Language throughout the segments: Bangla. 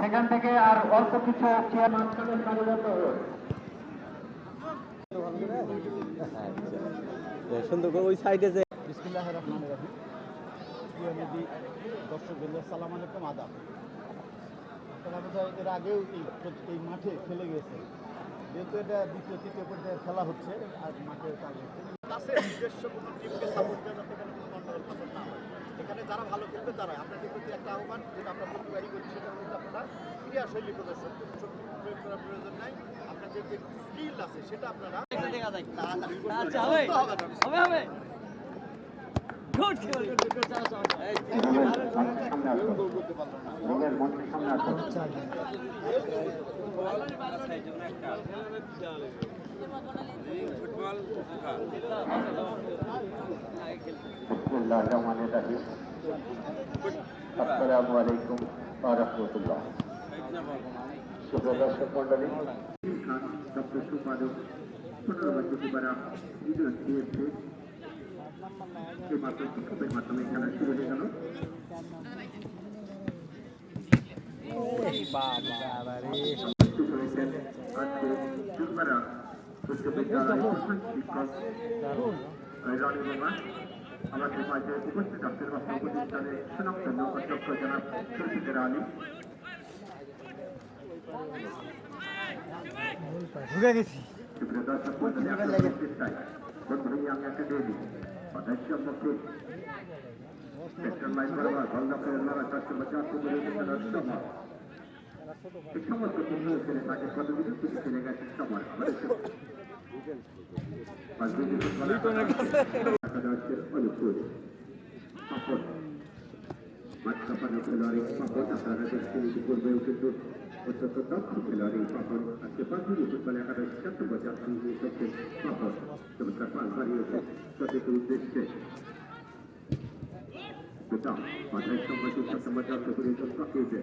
সেখান থেকে আর অল্প কিছু সুন্দর করে ওই সাইডে যে বিসমুল্লাহ রহমান রহিম। প্রিয় নদী দর্শক সালাম আলাইকুম আদাব। আপনারা বোধহয় এর আগেও এই প্রত- এই মাঠে খেলে গেছে যেহেতু এটা দ্বিতীয় তৃতীয় পর্যায়ে খেলা হচ্ছে আর মাঠে কাজ কাছে নিজস্ব কোনো টিমকে সাপোর্ট দেওয়া যাতে কোনো গন্ডগোল না হয়। এখানে যারা ভালো খেলবে তারা আপনাদের প্রতি একটা আহ্বান যেটা আমরা প্রতিবারই করি সেটা হচ্ছে আপনারা ক্রীড়া শৈলী প্রদর্শন শক্তি প্রয়োগ করার প্রয়োজন নাই। আপনাদের যে স্কিল আছে সেটা আপনারা না, আচ্ছা, হবে। হবে হবে। সামনে আসুন রঙের মঞ্চের সামনে আসুন বিসমিল্লাহির রহমানির রহিম আসসালামু আলাইকুম ওয়া রাহমাতুল্লাহ শুভ দর্শক মণ্ডলী খান ডক্টর সুপারক পুনর্বার দুবারা ইউনিয়ন দিয়েছে এই মাত্র শিক্ষকের মাধ্যমে খেলা শুরু হয়ে গেল উপস্থিত হয়েছেন উচ্চ বিদ্যালয়ের প্রধান শিক্ষক রনি বোমা আমাদের মাঝে উপস্থিত আছেন বাস্তব প্রতিষ্ঠানের সুনামধন্য অধ্যক্ষ জনাব সুরজিতের আলী ঢুকে গেছি। দর্শক চেষ্টায় বন্ধু কুমুর ছেলে তাকে থেকে চলে গেছে? সময় পাপড় মাঠ কাপানো খেলোয়াড়ি পাপড় আপনারা দেখছেন ইতিপূর্বে কিন্তু অত্যন্ত দক্ষ খেলোয়াড়ি পাপড় আজকে পাঁচজন ফুটবল একাদশ সাত বছর সঙ্গে এসেছে পাপড় চমৎকার পাল বাড়িয়েছে প্রত্যেকের উদ্দেশ্যে দুটা মাথায় সম্মতি সপ্তম দশ করে পাকিয়েছে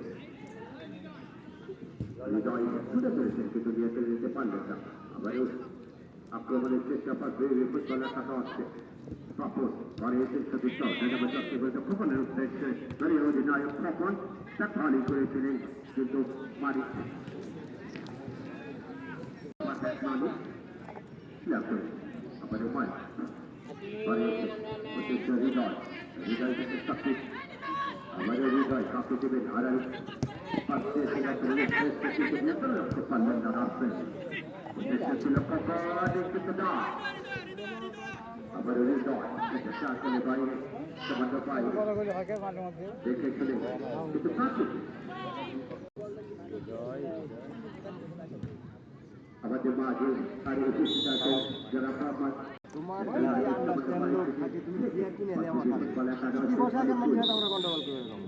হৃদয় ছুটে ফেলেছেন কিন্তু নিয়ে ফেলে দিতে পারলেন না আবারও আক্রমণের চেষ্টা পাক বেরিয়ে ফুটবলের কাটা হচ্ছে পাপন ঘরে এসে সদস্য ডানাবে চাষে হয়েছে খোপনের উদ্দেশ্যে দলীয় অধিনায়ক খোপন চাকরি করেছিলেন কিন্তু মারি মানুষ আমাদের মায় ঘরে এসে উদ্দেশ্য হৃদয় হৃদয় থেকে চাকরি আমাদের হৃদয় কাকে দেবেন হারাই পাচ্ছে সেটা করে শ্রেষ্ঠ কিছু নিয়ন্ত্রণ রাখতে পারলেন না রাখবেন উদ্দেশ্য ছিল কখন কিন্তু আমাদের মাঝে আর উপস্থিত আছেন যারা মোহাম্মদ তোমার তুমি বিয়া কিনে আমার মন খাতে আমরা গন্ডগোল করে দেবো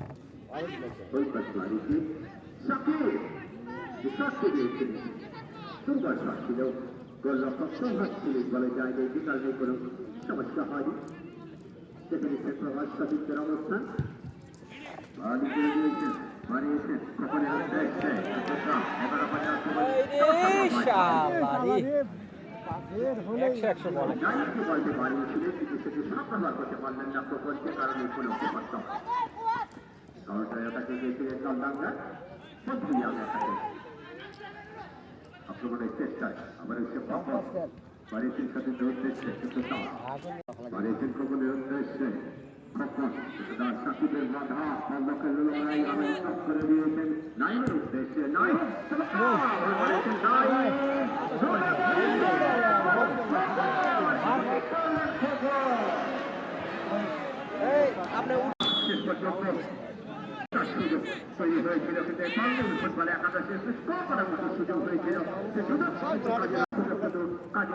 টাকা দাও দাও করবে যে কারণে আমাদের সকলের বাড়ি আক্রমণের বাড়ি কোনো উদ্দেশ্য দিয়ে বাড়ি ওই পাশ বাড়িটি সাকিব বিশ্বস্ত দিয়েছেন সুন্দর শট ছিল গোলরক্ষক সৌভাগ ছিল বলে যায় যে বিকাল নেই কোনো সমস্যা হয়নি সেখানে সে প্রভাস সতীর্থের অবস্থান বাড়ি করে দিয়েছেন বাড়িয়েছেন কখনো উদ্দেশ্যে এগারো পঞ্চাশ একশো একশো বলে জানিয়ে বলতে বাড়িয়েছিলেন কিন্তু সেটি সফলবার করতে পারলেন উপপাদ্য কারণটায় তাকে গিয়েছিলেন চন্দাঙ্গা বন্ধু আমরা তাকে আক্রমণের চেষ্টায় আবার এসে বাড়িয়েছেন সাথে উদ্দেশ্যে কিন্তু বাড়িয়েছেন কখনের উদ্দেশ্যে তার সুযোগ তৈরি হয়েছিল কিন্তু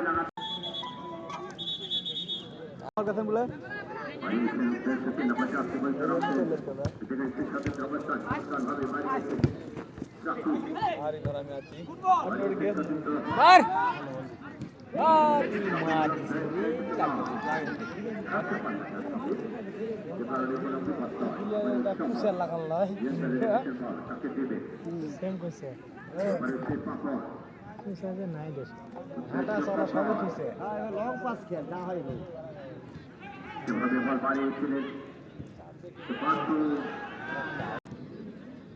আমার সেম কইছে নাই দেশ হাঁটা চলা সব উঠিছে লং পাস খেল না হয়নি যেভাবে বল বাড়িয়েছিলেন বাস্তু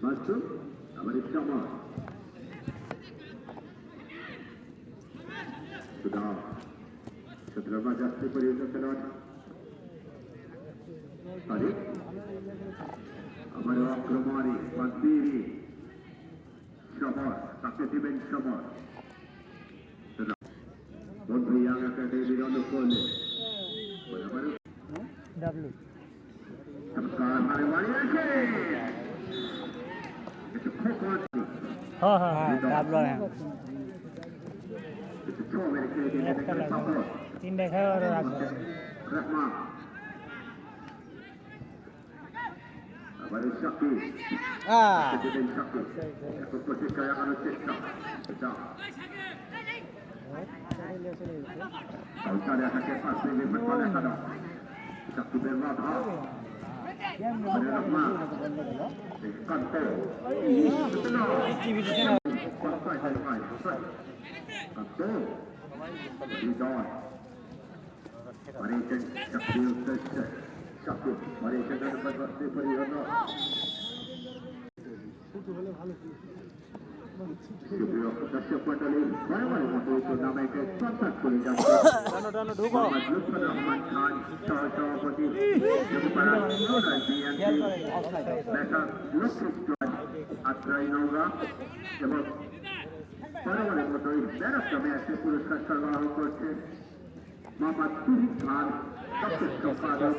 বাস্তু আমার ইচ্ছামত সুদা সতেরো যাত্রী খেলোয়াড় তারিখ আমার আক্রমণে বান্দিরি সমর তাকে দিবেন সমর। বন্ধু ইয়াং একাডেমির অনুকূলে। ডাব্লিউ চমৎকার মারে একটু খোকর হ্যাঁ হ্যাঁ হ্যাঁ ডাব্লিউ হ্যাঁ একটু ছো মেরে খেলে দিয়ে দেখেন পাপড় তিনটা খেয়ে আর রহমান। আবার শাকিব হ্যাঁ দিবেন শাকিব এখন প্রচেষ্টা লাগানোর চেষ্টা এটা কাউন্টারে আটাকে পাঁচ মিনিট ফুটবল দেখানো শাকিবের বাধা রহমান কান্ত কান্ত হৃদয় Malaysian Shakti Uttesha Shakti Dan berbagai periode সুপ্রিয় দর্শক মন্ডলী বরাবর মতো টুর্নামেন্টে কন্ট্যাক্ট করে যাচ্ছে। রহমান খান সহ সভাপতি যুবপাড়া ইউনাইটেড বিএনপি দেখা লক্ষ্য আত্রাই নৌরা এবং বরাবরের মতোই ম্যারাথনে একটি পুরস্কার সরবরাহ করছে মোহাম্মদ তুহিদ খান। দক্ষিণ সম্পাদক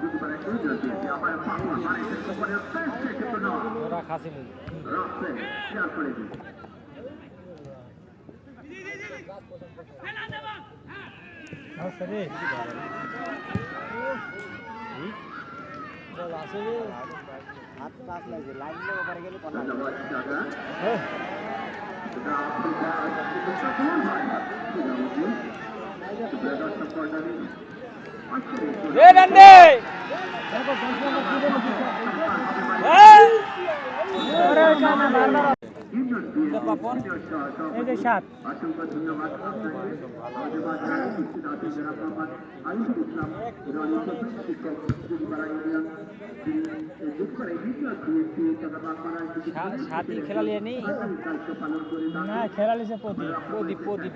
যুবপাড়া ইউনিয়ন আমার পাওয়া মানে উপরে বেশ কিছু নয় ওরা খাসি লই রাখছে শেয়ার করে দিন আছে রে বল আছে রে হাত কাজ লাগে লাইন লেগে পড়ে গেলে কোন ধন্যবাদ দাদা এটা আফ্রিকা এটা কোন হয় খেলা নেই? না খেলা লিছে প্রদীপ। প্রদীপ প্রদীপ।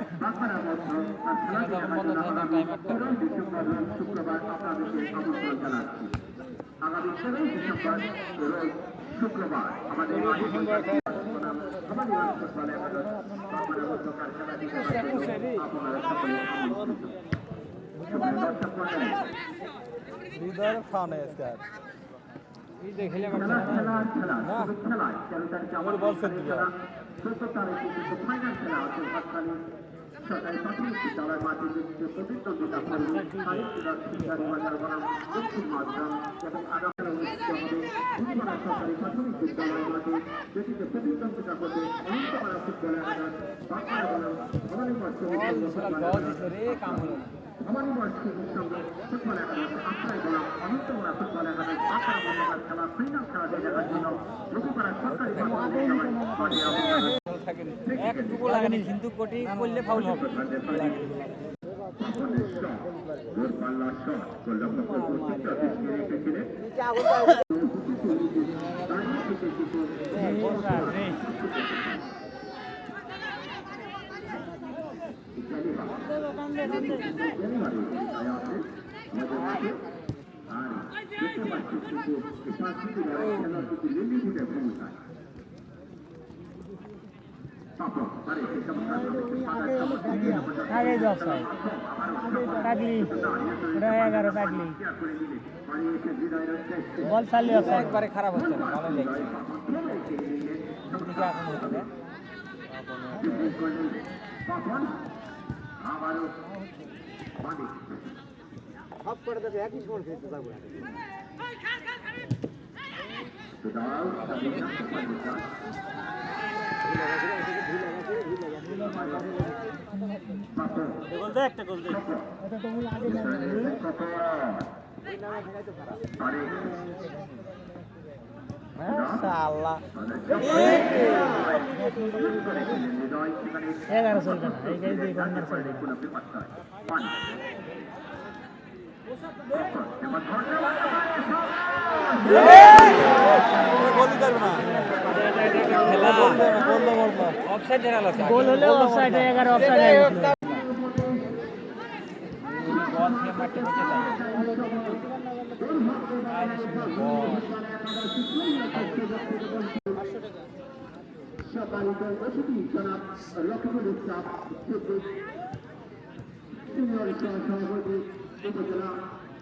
শুক্রবার আপনাদেরকে আমন্ত্রণ জানাচ্ছি আগামী ষোলোই ডিসেম্বর রোজ শুক্রবার আমাদের খেলে খেলা সরকারি প্রাথমিক বিদ্যালয় যে প্রতিদ্বন্দ্বিতা করবে দক্ষিণ মাধ্যম এবং আগামী অনুষ্ঠিত হবে দুধমারা সরকারি প্রাথমিক বিদ্যালয় মাঠে যেটিতে প্রতিদ্বন্দ্বিতা করবে অনন্তপাড়া ফুটবল একাদশ বাঁকুড়া বনাম ভবানীগঞ্জ ভবানীগঞ্জ ফুটবল একাদশ আশ্রয় বনাম অনন্তপাড়া ফুটবল একাদশ বাঁকুড়া বন্ধকার খেলা ফাইনাল খেলা দেখার অবস্থান একটুকু লাগেনি কিন্তু কোটি করলে ফাউল হবে আর দেখতে পাচ্ছি কিন্তু পাঁচ মিনিট খেলার কিন্তু লিমিটেড সেসব আগে যাও সাই টাকলি ওটা এগারো টাকলি বল চালিয়ে আছে একবারে খারাপ হচ্ছে না ভালো লাগছে এখন হচ্ছে সব করে দেবে একই সময় খেতে যাব সুতরাং বলতে একটা গোল দে আল্লাহ এগারো চলবে না এই গাড়ি দিয়ে কর্নার চলবে দেখুন আপনি পাঁচটায় পান এবার ধন্যবাদ গোল হলে অফসাইড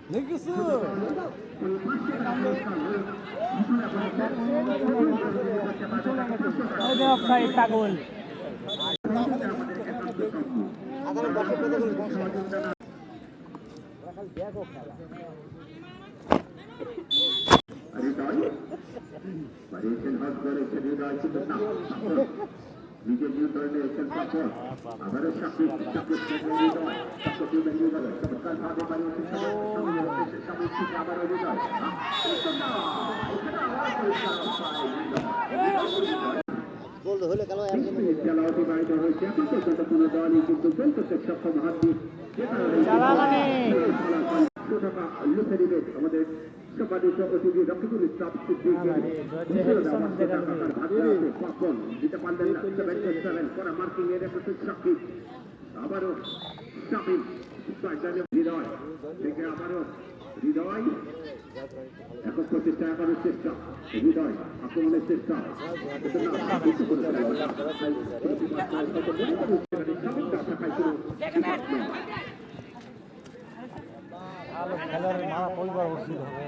রকিবুল ইসলাম সিদ্দিক সিনিয়র সহসভাপতি উপজেলা অফসাইড পাগল হৃদয় বাড়িয়েছেন হজ করেছেন হৃদয় কিন্তু না নিজের নিয়ন্ত্রণে এসেছেন পাপড় আবারও সাকিব সাকিব সাকিব টিমের চমৎকার ভাবে বাড়িয়েছেন স্বামীর থেকে আবারও হৃদয় খেলা অতিবাহিত হয়েছে এখন পর্যন্ত কোনো দলই কিন্তু গোল করতে সক্ষম হয়নি যে কারণে টাকা লুফে দিবে আমাদের সম্মানিত অতিথি রকিবুল ইসলাম দিতে পারলেন না সেভেন সেভেন করা মার্কিং এর এপিসোড সাকিব আবারও সাকিব হৃদয় থেকে আবারও হৃদয় একক প্রচেষ্টা এগারো চেষ্টা হৃদয় আক্রমণের চেষ্টা না, খেলোয়াড়ের মারা পরিবার উচিত হবে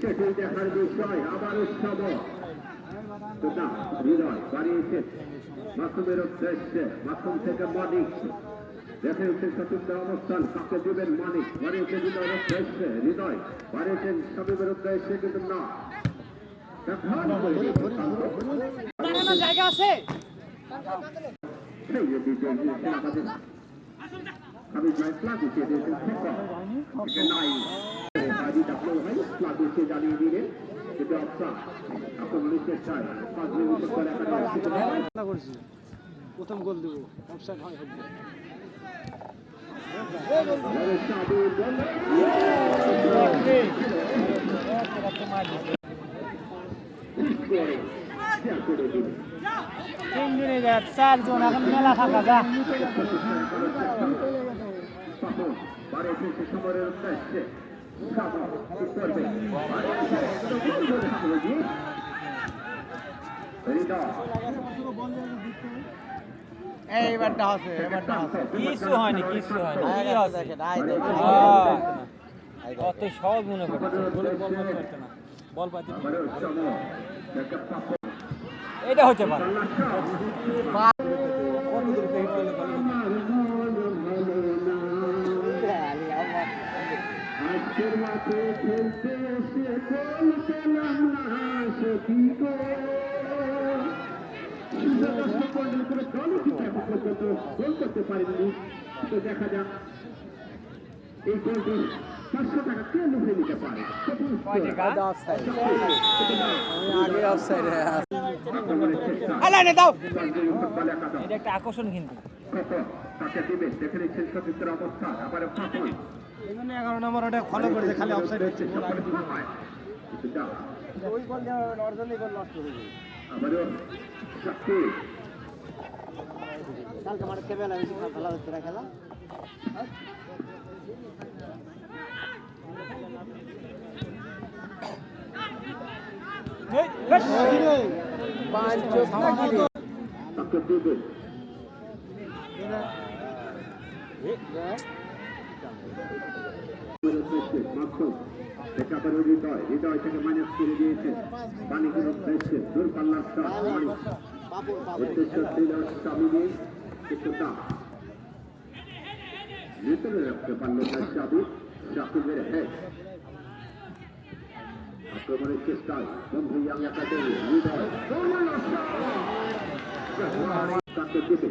সেটি দেখার বিষয় আবারও সব হৃদয় বাড়িয়েছে মাসুমের উদ্দেশ্যে মাসুম থেকে মানিক দেখে উঠছে সতীর্থের অবস্থান কাকে দেবেন মানিক বাড়িয়েছে হৃদয়ের উদ্দেশ্যে হৃদয় বাড়িয়েছেন সবিবের উদ্দেশ্যে কিন্তু না। জায়গা আছে? আমি দিয়েছেন জানিয়ে দিলেন কিন্তু পাঁচ প্রথম গোল দেবো। হয় হবে। তিনজনে যা চারজন এখন মেলা ফাঁকা যা এইবারটা আছে এবারটা আছে। কিছু হয়নি কিছু হয়নি। কি আছে? অত সহজ মনে করছে বল বল মারতে পারতো না। বল পাইতে এটা হতে পারে। কত দূর হিট করলে বল আজকের মাঠে খেলতে এসে গোল পেলাম না সে কি গো এই গোলটি একটা আকর্ষণ কিন্তু তাকে দিবে দেখে নিচ্ছেন সতীর্থের অবস্থা এই জন্য এগারো নম্বর ওটা ফলো করেছে খালি অফসাইড হচ্ছে ওই গোল অর্জনই গোল নষ্ট হয়ে শক্তি কালকে মাঠে খেবে না বেশি খেলা হচ্ছে না খেলা তাকে আবার হৃদয় হৃদয় থেকে মাইনাস করে দিয়েছে বাণিজ্যের উদ্দেশ্যে দূরপাল্লার শট উদ্দেশ্য ছিল কিন্তু না ভিতরে রাখতে পারল না চাবি শাকিবের হেড আক্রমণের চেষ্টায় বন্ধু ইয়াং একাডেমি হৃদয় দেবে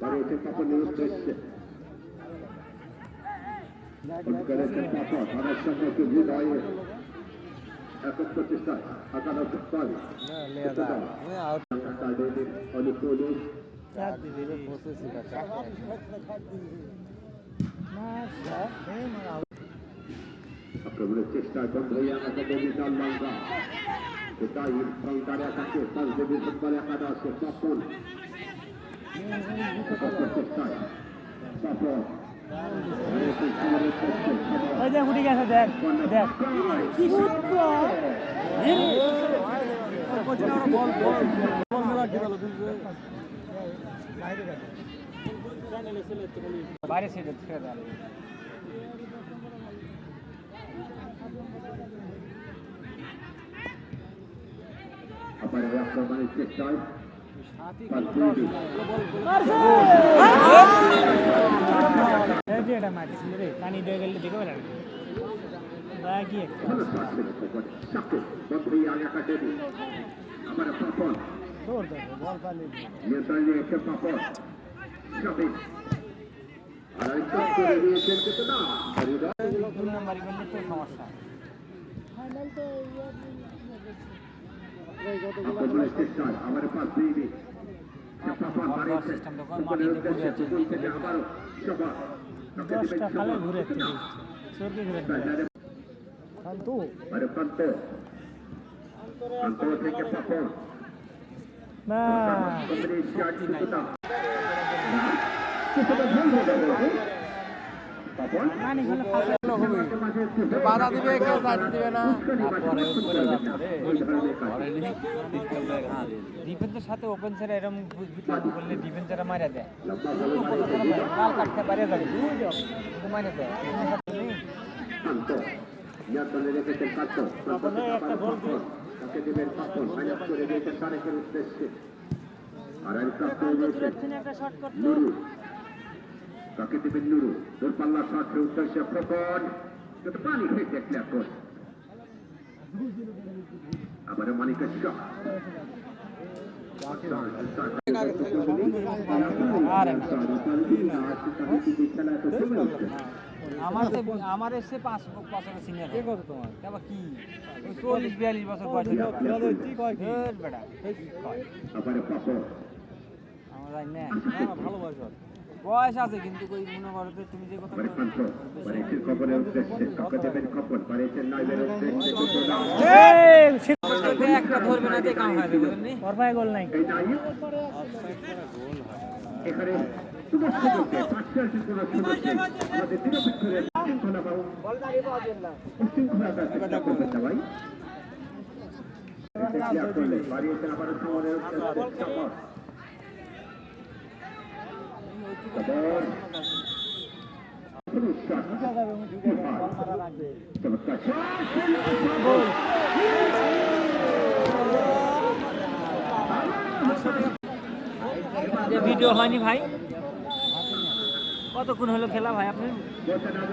আছে এক মিনিট প্রান্ত থেকে নাইজু বাড়িয়েছেন তারিখের উদ্দেশ্যে তারেক থেকে নুরু বাড়িয়েছেন পাপনের উদ্দেশ্যে করেছেন পাপা তাদের সঙ্গে হৃদয়ে একক প্রচেষ্টায় আগানো পারে আউট অনুকূলে আক্রমণের চেষ্টায় বন্ধ হয়ে আমাকে দেবিতাল লঙ্কা সেটাই সংকারে একাকে সরজেবি ফুটবল একাদশে তপন চেষ্টায় তপন ওই দেখ উঠে গেছে দেখ দেখ। বাইরে সেটা ছেড়ে দেয় আবার আক্রমণের চেষ্টায় সমস্যা আক্রমণের চেষ্টায় আমার পাশ দিয়ে দিই পাপা মারিয়েছে আবারও সবা দশটা খালে ঘুরে থেকে চোরকে ঘুরে শান্তু আরে প্রান্ত প্রান্ত থেকে পাপড় না পানি খেলে বাধা দিবে কেউ সাইড দিবে না ডিফেন্সের সাথে ওপেন ছেড়ে এরকম করলে ডিফেন্সাররা মারা দেয় কাল কাটতে পারে যাবে মারা দেয় নিয়ন্ত্রণে রেখেছেন তাকে দেবেন পাপন মাইনাস করে দিয়েছেন তারেকের উদ্দেশ্যে আর একটা শর্ট কর নুরু তাকে দেবেন নুরু দূরপাল্লা শটের উদ্দেশ্যে প্রকট কিন্তু পানি খেয়ে দেখলে এখন আবার মানিকের শট। আমার তো আমার এসে পাঁচ বছরের সিনিয়র কে কত তোমার? তারপর কি? চল্লিশ বিয়াল্লিশ বছর বয়স বেটা আমার ভালো বয়স। বয়স আছে কিন্তু কই মনে করো তো তুমি যে কথা আবার খবরের উদ্দেশ্যে খবর নাইবের উদ্দেশ্যে দুটো দাও। একটা ধরবে না দিয়ে কাম হবে বুঝলি ওর পায়ে গোল নাই। এখানে সমস্ত বলতে পাঁচটার ভিডিও হয়নি ভাই? কতক্ষণ হলো খেলা ভাই আপনার? শট